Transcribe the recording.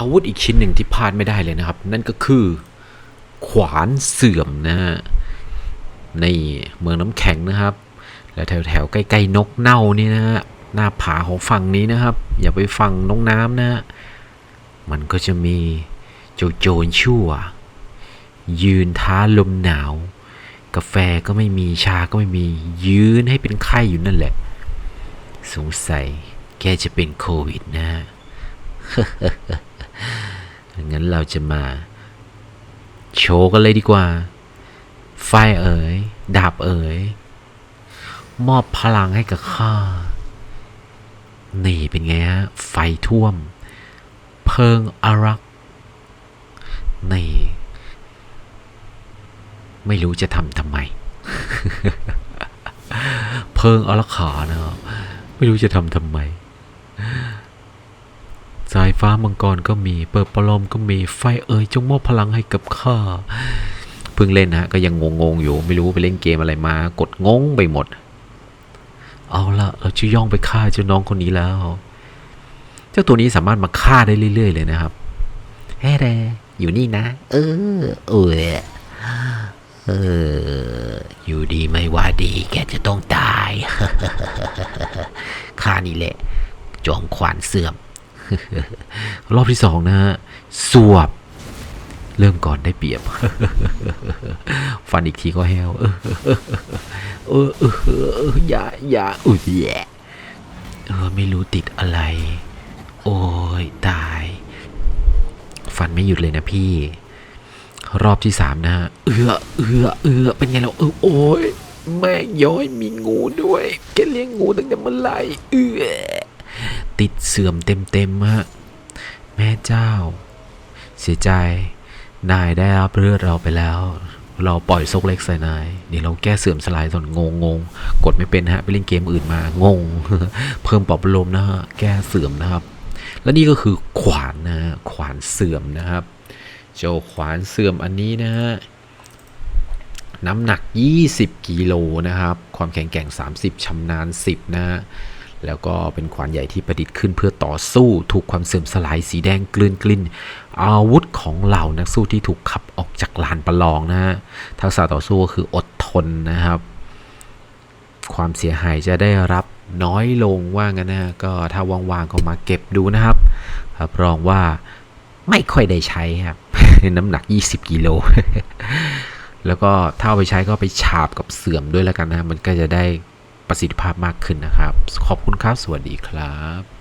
อาวุธอีกชิ้นหนึ่งที่พลาดไม่ได้เลยนะครับ นั่นก็คือขวานเสื่อมนะฮะในเมืองน้ำแข็งนะครับ และแถวแถวๆใกล้ๆนกเน่านี่นะฮะหน้าผาของฝั่งนี้นะครับ อย่าไปฝั่งน้องน้ำนะฮะมันก็จะมีโจโจรชั่ว ยืนท้าลมหนาว กาแฟก็ไม่มีชาก็ไม่มียืนให้เป็นไข้อยู่นั่นแหละ สงสัยแกจะเป็นโควิดนะฮะ งั้นเราจะมา โชว์กันเลยดีกว่า ไฟเอ๋ย ดาบเอ๋ย มอบพลังให้กับข้า นี่เป็นไงฮะ ไฟท่วม เพิงอารัก นี่ ไม่รู้จะทำทำไม เพิงอารักขานะครับ ไม่รู้จะทำทำไม ฟ้ามังกรก็มี เปิดปลอมก็มีไฟเอ่ยจงมอบพลังให้กับข้าเพิ่งเล่นนะฮะก็ยังงงๆอยู่ ไม่รู้ไปเล่นเกมอะไรมา กดงงไปหมด เอาละเราจะย่องไปฆ่าเจ้าน้องคนนี้แล้ว เจ้าตัวนี้สามารถมาฆ่าได้เรื่อย ๆ เลยนะครับแฮ่แรอยู่นี่นะ เออเออเออ อยู่ดีไม่ว่าดี แกจะต้องตายข้านี่แหละ จอมขวานเสื่อม รอบที่สองนะฮะสวบ เริ่มก่อนได้เปรียบ ฟันอีกทีก็แฮวเออเออเออเออเอออย่าอย่าอุ้ยแย่เออไม่รู้ติดอะไร โอ้ยตาย ฟันไม่หยุดเลยนะพี่ รอบที่สามนะฮะเอือเอือเอือเป็นไงแล้วเออโอ้ยแม่ย้อยมีงูด้วยแกเลี้ยงงูตั้งแต่เมื่อไหร่เอือ ติดเสื่อมเต็มๆฮะแม่เจ้า เสียใจนายได้รับเลือดเราไปแล้ว เราปล่อยซกเล็กใส่นายเดี๋ยวเราแก้เสื่อมสลายส่วนงงงงกดไม่เป็นฮะไปเล่นเกมอื่นมางง เพิ่มปรับลมนะฮะแก้เสื่อมนะครับ และนี่ก็คือขวานนะฮะขวานเสื่อมนะครับเจ้าขวานเสื่อมอันนี้นะฮะน้ำหนัก 20 กิโลนะครับ ความแข็งแกร่ง 30ชำนาญ 10 นะฮะ แล้วก็เป็นขวานใหญ่ที่ประดิษฐ์ขึ้นเพื่อต่อสู้ถูกความเสื่อมสลายสีแดงกลืนกลิ่นอาวุธของเหล่านักสู้ที่ถูกขับออกจากลานประลองนะฮะทักษะต่อสู้ก็คืออดทนนะครับ ความเสียหายจะได้รับน้อยลงว่างั้นนะฮะก็ถ้าว่างๆก็มาเก็บดูนะครับรับรองว่าไม่ค่อยได้ใช้ครับ น้ำหนัก 20 กิโล แล้วก็ถ้าเอาไปใช้ก็ไปฉาบกับเสื่อมด้วยแล้วกันนะ มันก็จะได้ ประสิทธิภาพมากขึ้นนะครับ ขอบคุณครับ สวัสดีครับ